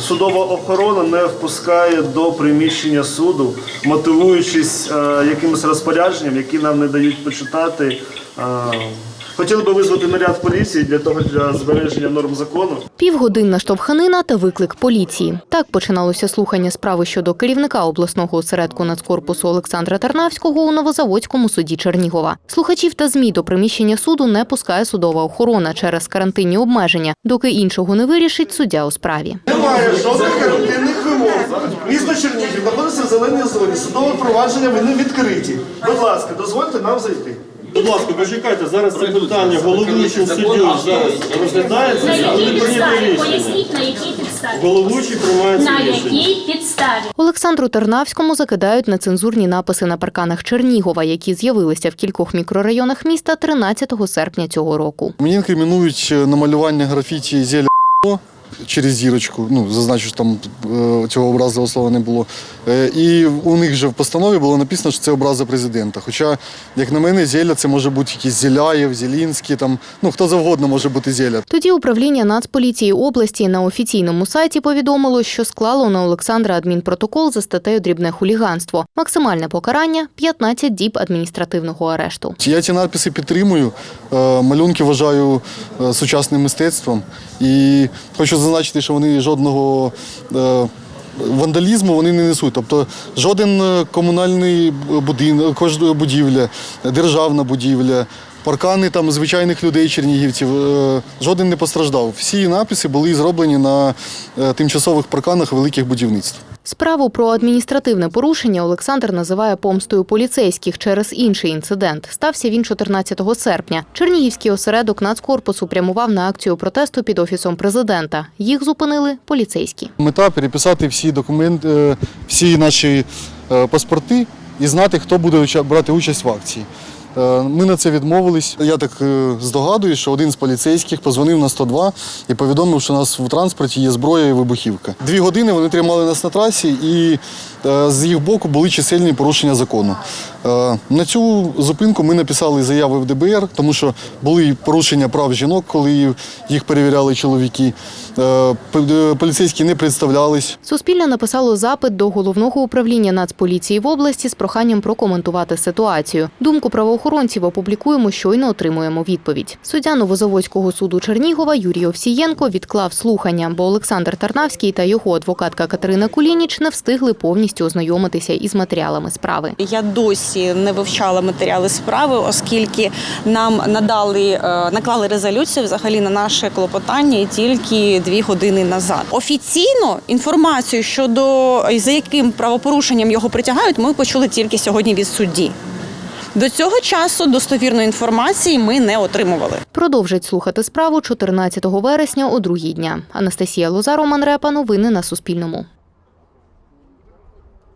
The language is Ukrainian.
судова охорона не впускає до приміщення суду, мотивуючись е, якимось розпорядженням, які нам не дають почитати. Хотіли би визвати наряд поліції для того для збереження норм закону. Півгодинна штовханина та виклик поліції. Так починалося слухання справи щодо керівника обласного осередку нацкорпусу Олександра Тарнавського у Новозаводському суді Чернігова. Слухачів та змі до приміщення суду не пускає судова охорона через карантинні обмеження, доки іншого не вирішить суддя у справі. Немає жодних карантинних вимог. Місто Чернігів знаходиться в зеленій зоні. Судове провадження вони відкриті. Будь ласка, дозвольте нам зайти. Будь ласка, почекайте, зараз це питання головуючим суддю зараз розглядається, На і буде якій прийнято рішення. Поясніть, на якій підставі? Головуючий приймає це На рішення. якій підставі? Олександру Тернавському закидають нецензурні написи на парканах Чернігова, які з'явилися в кількох мікрорайонах міста 13 серпня цього року. Мені інкримінують е, намалювання графіті зеля через зірочку. Ну, зазначу, що там е, цього образового слова не було. Е, І у них же в постанові було написано, що це образи президента. Хоча, як на мене, зеля це може бути якийсь Зеляєв, Зелінський, там, ну хто завгодно може бути зеля. Тоді управління Нацполіції області на офіційному сайті повідомило, що склало на Олександра адмінпротокол за статтею дрібне хуліганство. Максимальне покарання 15 діб адміністративного арешту. Я ці надписи підтримую. Е, Малюнки вважаю сучасним мистецтвом. І хочу зазначити, що вони жодного е, вандалізму вони не несуть. Тобто жоден е, комунальний будинок, будівля, державна будівля. Паркани там звичайних людей, чернігівців, е, жоден не постраждав. Всі написи були зроблені на е, тимчасових парканах великих будівництв. Справу про адміністративне порушення Олександр називає помстою поліцейських через інший інцидент. Стався він 14 серпня. Чернігівський осередок Нацкорпусу прямував на акцію протесту під офісом президента. Їх зупинили поліцейські. Мета переписати всі документи, е, всі наші паспорти і знати, хто буде брати участь в акції. Е, Ми на це відмовились. Я так е, здогадуюсь, що один з поліцейських позвонив на 102 і повідомив, що у нас в транспорті є зброя і вибухівка. Дві години вони тримали нас на трасі, і е, з їх боку були чисельні порушення закону. На цю зупинку ми написали заяви в ДБР, тому що були порушення прав жінок, коли їх перевіряли чоловіки. Поліцейські не представлялись. Суспільне написало запит до головного управління Нацполіції в області з проханням прокоментувати ситуацію. Думку правоохоронців опублікуємо, щойно отримуємо відповідь. Суддя Новозаводського суду Чернігова Юрій Овсієнко відклав слухання, бо Олександр Тарнавський та його адвокатка Катерина Кулініч не встигли повністю ознайомитися із матеріалами справи. Я досі не вивчала матеріали справи, оскільки нам надали е, наклали резолюцію взагалі на наше клопотання тільки дві години назад. Офіційно інформацію щодо за яким правопорушенням його притягають, ми почули тільки сьогодні від судді. До цього часу достовірної інформації ми не отримували. Продовжать слухати справу 14 вересня о другій дня. Анастасія Лоза, Роман Репа. Новини на Суспільному.